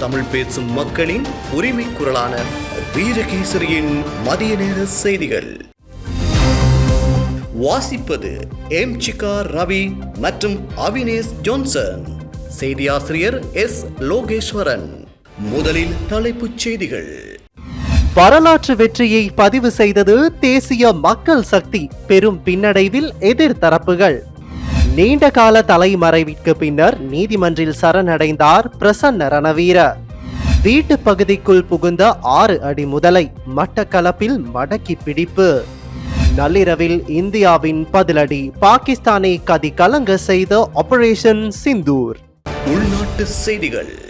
தமிழ் பேசும் மக்களின் உரிமை குரலான வீரகேசரியின் மதிய நேர செய்திகள். வாசிப்பது எம் சிகா ரவி மற்றும் அவினேஷ் ஜோன்சன். செய்தியாசிரியர் எஸ் லோகேஸ்வரன். முதலில் தலைப்புச் செய்திகள். வரலாற்று வெற்றியை பதிவு செய்தது தேசிய மக்கள் சக்தி பெரும் பின்னடைவில் எதிர்த்தரப்புகள். நீண்டகால தலைமறைவிற்கு பின்னர் நீதிமன்றில் சரணடைந்தார் பிரசன்ன ரணவீர வீட்டு பகுதிக்குள் புகுந்த ஆறு அடி முதலை மட்டக்களப்பில் மடக்கி பிடிப்பு. நள்ளிரவில் இந்தியாவின் பதிலடி பாகிஸ்தானை கதி கலங்க செய்த ஆபரேஷன் சிந்தூர் உள்நாட்டு செய்திகள்.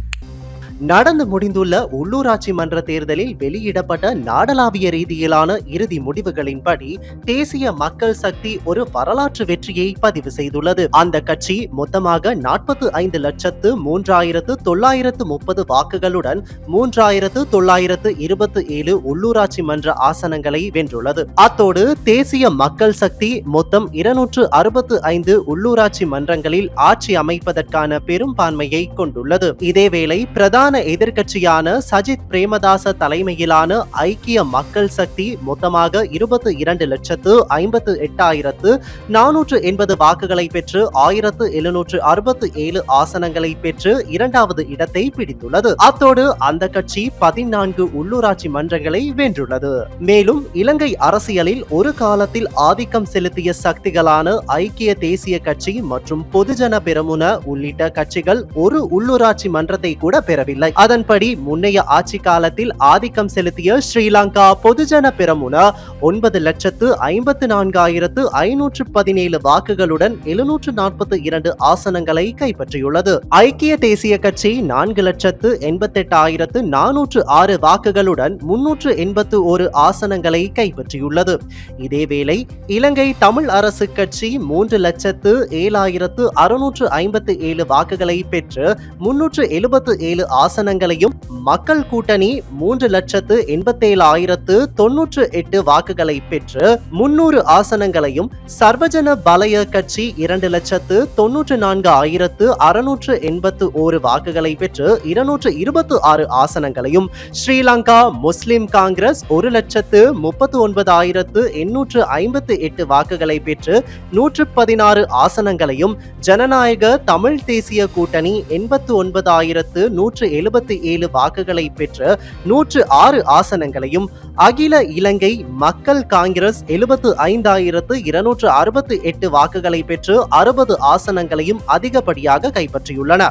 நடந்து முடிந்துள்ள உள்ளூராட்சி மன்ற தேர்தலில் வெளியிடப்பட்ட நாடளாவிய ரீதியிலான இறுதி முடிவுகளின்படி தேசிய மக்கள் சக்தி ஒரு வரலாற்று வெற்றியை பதிவு செய்துள்ளது. அந்த கட்சி மொத்தமாக நாற்பத்து ஐந்து லட்சத்து மூன்றாயிரத்து தொள்ளாயிரத்து முப்பது வாக்குகளுடன் மூன்றாயிரத்து தொள்ளாயிரத்து இருபத்தி ஏழு உள்ளூராட்சி மன்ற ஆசனங்களை வென்றுள்ளது. அத்தோடு தேசிய மக்கள் சக்தி மொத்தம் இருநூற்று அறுபத்து ஐந்து உள்ளூராட்சி மன்றங்களில் ஆட்சி அமைப்பதற்கான பெரும்பான்மையை கொண்டுள்ளது. இதேவேளை பிரதான எதிர்க்கட்சியான சஜித் பிரேமதாச தலைமையிலான ஐக்கிய மக்கள் சக்தி மொத்தமாக இருபத்தி இரண்டு லட்சத்து ஐம்பத்து எட்டாயிரத்து நானூற்று எண்பது வாக்குகளை பெற்று ஆயிரத்து எழுநூற்று அறுபத்து ஏழு ஆசனங்களை பெற்று இரண்டாவது இடத்தை பிடித்துள்ளது. அத்தோடு அந்த கட்சி பதினான்கு உள்ளூராட்சி மன்றங்களை வென்றுள்ளது. மேலும் இலங்கை அரசியலில் ஒரு காலத்தில் ஆதிக்கம் செலுத்திய சக்திகளான ஐக்கிய தேசிய கட்சி மற்றும் பொதுஜன பெரமுன உள்ளிட்ட கட்சிகள் ஒரு உள்ளூராட்சி மன்றத்தை கூட பெறவில்லை. இல்லை. அதன்படி முன்னைய ஆட்சி காலத்தில் ஆதிக்கம் செலுத்திய ஸ்ரீலங்கா பொதுஜன பெரமுன ஒன்பது லட்சத்து ஐம்பத்து நான்காயிரத்து ஐநூற்று பதினேழு வாக்குகளுடன் எழுநூற்று நாற்பத்தி இரண்டு ஆசனங்களை கைப்பற்றியுள்ளது. ஐக்கிய தேசிய கட்சி நான்கு லட்சத்து எண்பத்தெட்டாயிரத்து நானூற்று ஆறு வாக்குகளுடன் முன்னூற்று எண்பத்து ஒரு ஆசனங்களை கைப்பற்றியுள்ளது. இதேவேளை இலங்கை தமிழ் அரசு கட்சி மூன்று லட்சத்து ஏழாயிரத்து அறுநூற்று ஐம்பத்து ஏழு வாக்குகளை பெற்று முன்னூற்று எழுபத்து ஏழு ஆசனங்களையும் மக்கள் கூட்டணி மூன்று லட்சத்து எண்பத்தேழாயிரத்து தொன்னூற்று எட்டு வாக்குகளை பெற்று முன்னூறு ஆசனங்களையும் சர்வஜன பலய கட்சி இரண்டு லட்சத்து தொன்னூற்று நான்கு ஆயிரத்து அறுநூற்று எண்பத்து ஓரு வாக்குகளை பெற்று இருநூற்று இருபத்து ஆறு ஆசனங்களையும் ஸ்ரீலங்கா முஸ்லிம் காங்கிரஸ் ஒரு லட்சத்து முப்பத்து ஒன்பதாயிரத்து எண்ணூற்று ஐம்பத்து எட்டு வாக்குகளை பெற்று நூற்று பதினாறு ஆசனங்களையும் ஜனநாயக தமிழ் தேசிய கூட்டணி எண்பத்து ஒன்பதாயிரத்து நூற்று எழுபத்தி ஏழு வாக்குகளை பெற்று நூற்று ஆறு ஆசனங்களையும் அகில இலங்கை மக்கள் காங்கிரஸ் எழுபத்து ஐந்தாயிரத்து இருநூற்று அறுபத்தி எட்டு வாக்குகளை பெற்று அறுபது ஆசனங்களையும் அதிகப்படியாக கைப்பற்றியுள்ளன.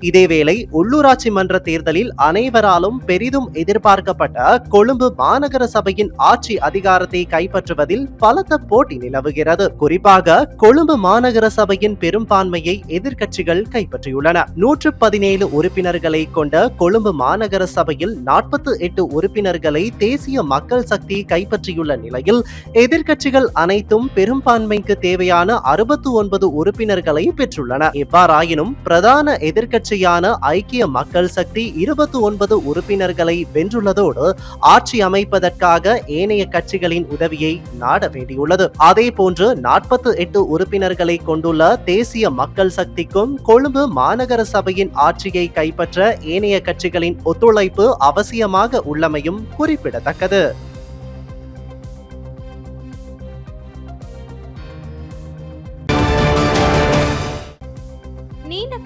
இதேவேளை உள்ளூராட்சி மன்ற தேர்தலில் அனைவராலும் பெரிதும் எதிர்பார்க்கப்பட்ட கொழும்பு மாநகர சபையின் ஆட்சி அதிகாரத்தை கைப்பற்றுவதில் பலத்த போட்டி நிலவுகிறது. குறிப்பாக கொழும்பு மாநகர சபையின் பெரும்பான்மையை எதிர்க்கட்சிகள் கைப்பற்றியுள்ளன. நூற்று பதினேழு உறுப்பினர்களை கொண்ட கொழும்பு மாநகர சபையில் நாற்பத்தி எட்டு உறுப்பினர்களை தேசிய மக்கள் சக்தி கைப்பற்றியுள்ள நிலையில் எதிர்க்கட்சிகள் அனைத்தும் பெரும்பான்மைக்கு தேவையான அறுபத்து ஒன்பது உறுப்பினர்களை பெற்றுள்ளன. இவ்வாறாயினும் பிரதான எதிர்க்கட்சியான ஐக்கிய மக்கள் சக்தி இருபத்தி ஒன்பது உறுப்பினர்களை வென்றுள்ளதோடு ஆட்சி அமைப்பதற்காக ஏனைய கட்சிகளின் உதவியை நாட வேண்டியுள்ளது. அதே போன்று நாற்பத்தி எட்டு உறுப்பினர்களை கொண்டுள்ள தேசிய மக்கள் சக்திக்கும் கொழும்பு மாநகர சபையின் ஆட்சியை கைப்பற்ற ஏனைய கட்சிகளின் ஒத்துழைப்பு அவசியமாக உள்ளமையும் குறிப்பிடத்தக்கது.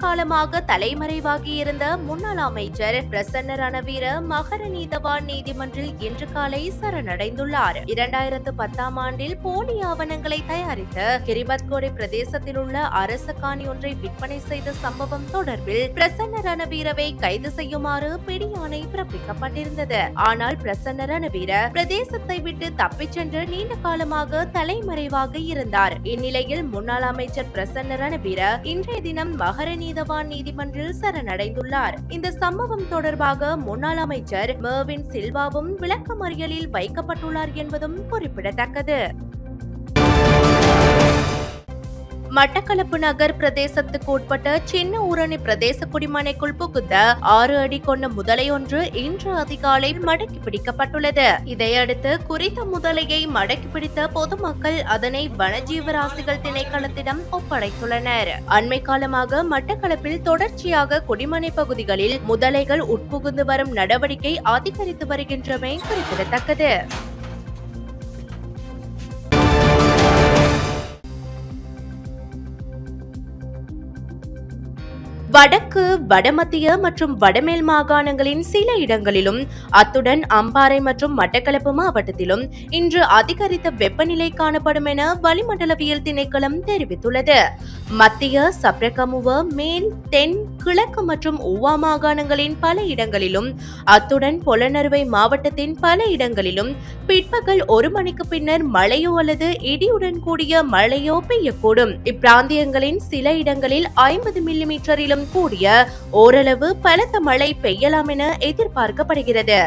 காலமாக தலைமறைவாகி இருந்த முன்னாள் அமைச்சர் பிரசன்ன ரணவீர மகர நீதவான் நீதிமன்றில் இன்று காலை சரணடைந்துள்ளார். இரண்டாயிரத்து பத்தாம் ஆண்டில் போலி ஆவணங்களை தயாரித்து கிரிபத்கோடை பிரதேசத்தில் உள்ள அரசு காணி ஒன்றை விற்பனை செய்த சம்பவம் தொடர்பில் பிரசன்ன ரணவீரவை கைது செய்யுமாறு பிடியாணை பிறப்பிக்கப்பட்டிருந்தது. ஆனால் பிரசன்ன ரணவீர பிரதேசத்தை விட்டு தப்பிச் சென்று நீண்ட காலமாக தலைமறைவாக இருந்தார். இந்நிலையில் முன்னாள் அமைச்சர் பிரசன்ன ரணவீர இன்றைய தினம் மகர நீதவான் நீதிமன்றில் சரணடைந்துள்ளார். இந்த சம்பவம் தொடர்பாக முன்னாள் அமைச்சர் மேவின் சில்வாவும் விளக்கமறியலில் வைக்கப்பட்டுள்ளார் என்பதும் குறிப்பிடத்தக்கது. மட்டக்களப்பு நகர் பிரதேசத்துக்கு உட்பட்ட சின்ன ஊரணி பிரதேச குடிமனைக்குள் புகுந்த ஆறு அடி கொண்ட முதலை ஒன்று இன்று அதிகாலை மடக்கி பிடிக்கப்பட்டுள்ளது. இதையடுத்து குறித்த முதலையை மடக்கி பிடித்த பொதுமக்கள் அதனை வனஜீவராசிகள் திணைக்களத்திடம் ஒப்படைத்துள்ளனர். அண்மை காலமாக மட்டக்களப்பில் தொடர்ச்சியாக குடிமனை பகுதிகளில் முதலைகள் உட்புகுந்து வரும் நடவடிக்கை அதிகரித்து வருகின்றமை குறிப்பிடத்தக்கது. வடக்கு வடமத்திய மற்றும் வடமேல் மாகாணங்களின் சில இடங்களிலும் அத்துடன் அம்பாறை மற்றும் மட்டக்களப்பு மாவட்டத்திலும் இன்று அதிகரித்த வெப்பநிலை காணப்படும் என வளிமண்டலவியல் திணைக்களம் தெரிவித்துள்ளது. மத்திய சப்ரகமுவ மேல் தென் கிழக்கு மற்றும் உவா மாகாணங்களின் பல இடங்களிலும் அத்துடன் பொலனறுவை மாவட்டத்தின் பல இடங்களிலும் பிற்பகல் ஒரு மணிக்கு பின்னர் மழையோ அல்லது இடியுடன் கூடிய மழையோ பெய்யக்கூடும். இப்பிராந்தியங்களின் சில இடங்களில் ஐம்பது மில்லிமீட்டரிலும் கூடிய ஓரளவு பலத்த மழை பெய்யலாம் என எதிர்பார்க்கப்படுகிறது.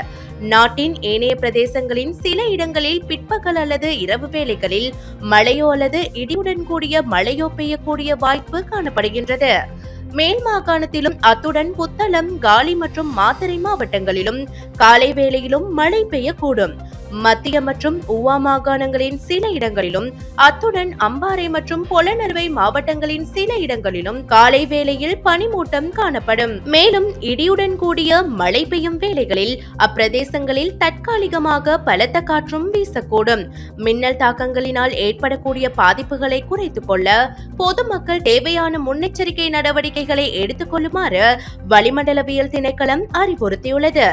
நாட்டின் ஏனைய பிரதேசங்களின் சில இடங்களில் பிற்பகல் அல்லது இரவு வேளைகளில் மழையோ அல்லது இடியுடன் கூடிய மழையோ பெய்யக்கூடிய வாய்ப்பு காணப்படுகின்றது. மேல் மாகாணத்திலும் அத்துடன் புத்தளம் காலி மற்றும் மாத்தறை மாவட்டங்களிலும் காலை வேளையிலும் மழை பெய்யக்கூடும். மத்திய மற்றும் உவா மாகாணங்களின் சில இடங்களிலும் அத்துடன் அம்பாறை மற்றும் பொலனறுவை மாவட்டங்களின் சில இடங்களிலும் காலை வேளையில் பனிமூட்டம் காணப்படும். மேலும் இடியுடன் கூடிய மழை பெய்யும் வேளைகளில் அப்பிரதேசங்களில் தற்காலிகமாக பலத்த காற்றும் வீசக்கூடும். மின்னல் தாக்கங்களினால் ஏற்படக்கூடிய பாதிப்புகளை குறைத்துக் கொள்ள பொதுமக்கள் தேவையான முன்னெச்சரிக்கை நடவடிக்கைகளை எடுத்துக் கொள்ளுமாறு வளிமண்டலவியல் திணைக்களம் அறிவுறுத்தியுள்ளது.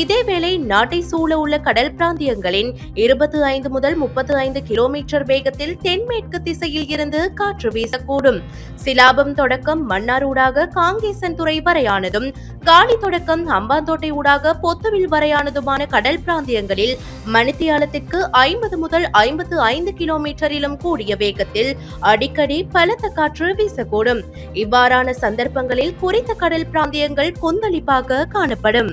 இதேவேளை நாட்டை சூழ உள்ள கடல் பிராந்தியங்களின் இருபத்தி ஐந்து முதல் முப்பத்து ஐந்து கிலோமீட்டர் வேகத்தில் தென்மேற்கு திசையில் இருந்து காற்று வீசக்கூடும். சிலாபம் தொடக்கம் மன்னார் ஊடாக காங்கேசன் துறை வரையானதும் காலி தொடக்கம் அம்பாந்தோட்டை ஊடாக பொத்துவில் வரையானதுமான கடல் பிராந்தியங்களில் மணித்தியாலத்திற்கு ஐம்பது முதல் ஐம்பத்து ஐந்து கிலோமீட்டரிலும் கூடிய வேகத்தில் அடிக்கடி பலத்த காற்று வீசக்கூடும். இவ்வாறான சந்தர்ப்பங்களில் குறித்த கடல் பிராந்தியங்கள் கொந்தளிப்பாக காணப்படும்.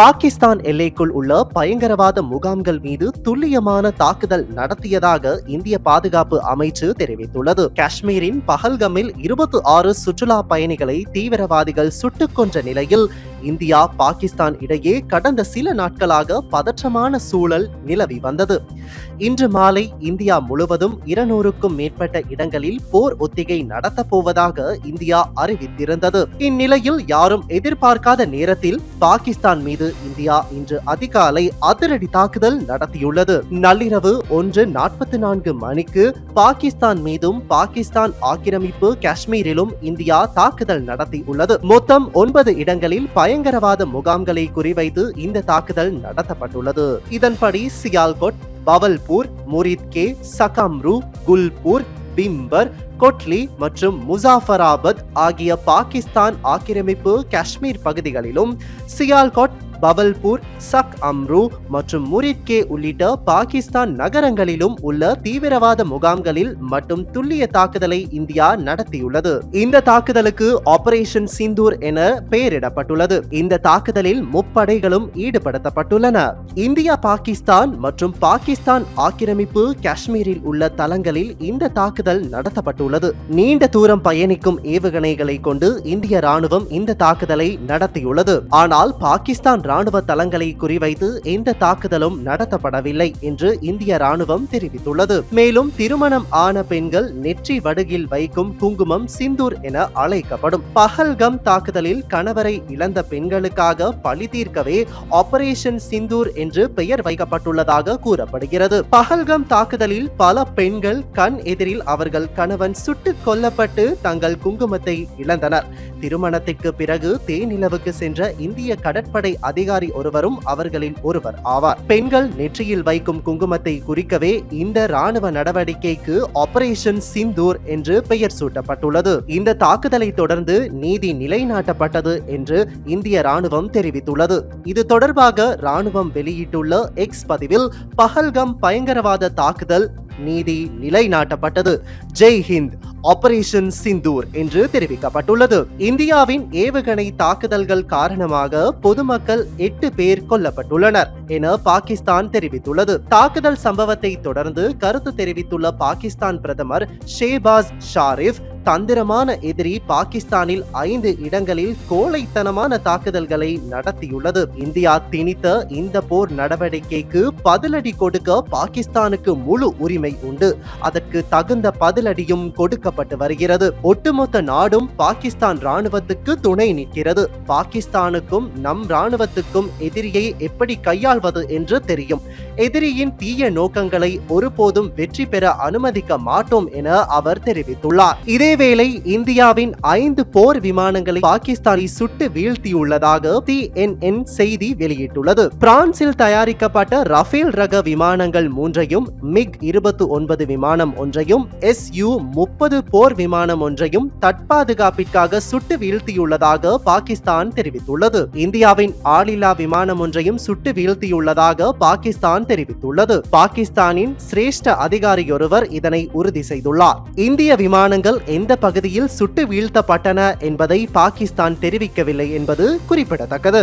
பாகிஸ்தான் எல்லைக்குள் உள்ள பயங்கரவாத முகாம்கள் மீது துல்லியமான தாக்குதல் நடத்தியதாக இந்திய பாதுகாப்பு அமைச்சு தெரிவித்துள்ளது. காஷ்மீரின் பஹல்கமில் இருபத்தி ஆறு சுற்றுலா பயணிகளை தீவிரவாதிகள் சுட்டுக் கொன்ற நிலையில் இந்தியா பாகிஸ்தான் இடையே கடந்த சில நாட்களாக பதற்றமான சூழல் நிலவி வந்தது. இன்று மாலை இந்தியா முழுவதும் இருநூறுக்கும் மேற்பட்ட இடங்களில் போர் ஒத்திகை நடத்தப் போவதாக இந்தியா அறிவித்திருந்தது. இந்நிலையில் யாரும் எதிர்பார்க்காத நேரத்தில் பாகிஸ்தான் மீது இந்தியா இன்று அதிகாலை அதிரடி தாக்குதல் நடத்தியுள்ளது. நள்ளிரவு ஒன்று நாற்பத்தி நான்கு மணிக்கு பாகிஸ்தான் மீதும் பாகிஸ்தான் ஆக்கிரமிப்பு காஷ்மீரிலும் இந்தியா தாக்குதல் நடத்தியுள்ளது. மொத்தம் ஒன்பது இடங்களில் பயங்கரவாத முகாம்களை குறிவைத்து இந்த தாக்குதல் நடத்தப்பட்டுள்ளது. இதன்படி சியால்கோட் பவல்பூர் முரித்கே சகாம்ரு குல்பூர் பிம்பர் கொட்லி மற்றும் முசாஃபராபாத் ஆகிய பாகிஸ்தான் ஆக்கிரமிப்பு காஷ்மீர் பகுதிகளிலும் சியால்கோட் பவல்பூர் சக் அம்ரு மற்றும் முரிட்கே உள்ளிட்ட பாகிஸ்தான் நகரங்களிலும் உள்ள தீவிரவாத முகாம்களில் மட்டும் துல்லிய தாக்குதலை இந்தியா நடத்தியுள்ளது. இந்த தாக்குதலுக்கு ஆபரேஷன் சிந்தூர் என பெயரிடப்பட்டுள்ளது. இந்த தாக்குதலில் முப்படைகளும் ஈடுபடுத்தப்பட்டுள்ளன. இந்தியா பாகிஸ்தான் மற்றும் பாகிஸ்தான் ஆக்கிரமிப்பு காஷ்மீரில் உள்ள தளங்களில் இந்த தாக்குதல் நடத்தப்பட்டுள்ளது. நீண்ட தூரம் பயணிக்கும் ஏவுகணைகளை கொண்டு இந்திய ராணுவம் இந்த தாக்குதலை நடத்தியுள்ளது. ஆனால் பாகிஸ்தான் ராணுவ தளங்களை குறிவைத்து எந்த தாக்குதலும் நடத்தப்படவில்லை என்று இந்திய ராணுவம் தெரிவித்துள்ளது. மேலும் திருமணம் ஆன பெண்கள் நெற்றி வடுகில் வைக்கும் குங்குமம் சிந்தூர் என அழைக்கப்படும். பஹல்கம் தாக்குதலில் கணவரை இழந்த பெண்களுக்காக பழி தீர்க்கவே ஆபரேஷன் சிந்தூர் என்று பெயர் வைக்கப்பட்டுள்ளதாக கூறப்படுகிறது. பஹல்கம் தாக்குதலில் பல பெண்கள் கண் எதிரில் அவர்கள் கணவன் சுட்டுக் கொல்லப்பட்டு தங்கள் குங்குமத்தை இழந்தனர். திருமணத்திற்கு பிறகு தேனிலவுக்கு சென்ற இந்திய கடற்படை அதிகாரி அதிகாரி ஒருவரும் அவர்களில் ஒருவர் ஆவார். பெண்கள் நெற்றியில் வைக்கும் குங்குமத்தை குறிக்கவே இந்த ராணுவ நடவடிக்கைக்கு ஆபரேஷன் சிந்தூர் என்று பெயர் சூட்டப்பட்டுள்ளது. இந்த தாக்குதலை தொடர்ந்து நீதி நிலைநாட்டப்பட்டது என்று இந்திய ராணுவம் தெரிவித்துள்ளது. இது தொடர்பாக ராணுவம் வெளியிட்டுள்ள எக்ஸ் பதிவில் பஹல்கம் பயங்கரவாத தாக்குதல் நீதி நிலைநாட்டப்பட்டது. ஜெய் ஹிந்த் ஆபரேஷன் சிந்தூர் என்று தெரிவிக்கப்பட்டுள்ளது. இந்தியாவின் ஏவுகணை தாக்குதல்கள் காரணமாக பொதுமக்கள் எட்டு பேர் கொல்லப்பட்டுள்ளனர் என பாகிஸ்தான் தெரிவித்துள்ளது. தாக்குதல் சம்பவத்தை தொடர்ந்து கருத்து தெரிவித்துள்ள பாகிஸ்தான் பிரதமர் ஷேபாஸ் ஷாரிஃப் தந்திரமான எதிரி பாகிஸ்தானில் ஐந்து இடங்களில் கோழைத்தனமான தாக்குதல்களை நடத்தியுள்ளது. இந்தியா திணித்த இந்த போர் நடவடிக்கைக்கு பதிலடி கொடுக்க பாகிஸ்தானுக்கு முழு உரிமை உண்டு. அதற்கு தகுந்த பதிலடியும் கொடுக்கப்பட்டு வருகிறது. ஒட்டுமொத்த நாடும் பாகிஸ்தான் ராணுவத்துக்கு துணை நிற்கிறது. பாகிஸ்தானுக்கும் நம் ராணுவத்துக்கும் எதிரியை எப்படி கையாள்வது என்று தெரியும். எதிரியின் தீய நோக்கங்களை ஒருபோதும் வெற்றி பெற அனுமதிக்க மாட்டோம் என அவர் தெரிவித்துள்ளார். இதேவேளை இந்தியாவின் ஐந்து போர் விமானங்களை பாகிஸ்தானை சுட்டு வீழ்த்தியுள்ளதாக டிஎன்என் செய்தி வெளியிட்டுள்ளது. பிரான்சில் தயாரிக்கப்பட்ட ரஃபேல் ரக விமானங்கள் மூன்றையும் மிக் இருபத்தி ஒன்பது விமானம் ஒன்றையும் எஸ் யு முப்பது போர் விமானம் ஒன்றையும் தற்பாதுகாப்பிற்காக சுட்டு வீழ்த்தியுள்ளதாக பாகிஸ்தான் தெரிவித்துள்ளது. இந்தியாவின் ஆளில்லா விமானம் ஒன்றையும் சுட்டு வீழ்த்தியுள்ளதாக பாகிஸ்தான் தெரிவித்துள்ளது. பாகிஸ்தானின் சிரேஷ்ட அதிகாரியொருவர் இதனை உறுதி செய்துள்ளார். இந்திய விமானங்கள் எந்த பகுதியில் சுட்டு வீழ்த்தப்பட்டன என்பதை பாகிஸ்தான் தெரிவிக்கவில்லை என்பது குறிப்பிடத்தக்கது.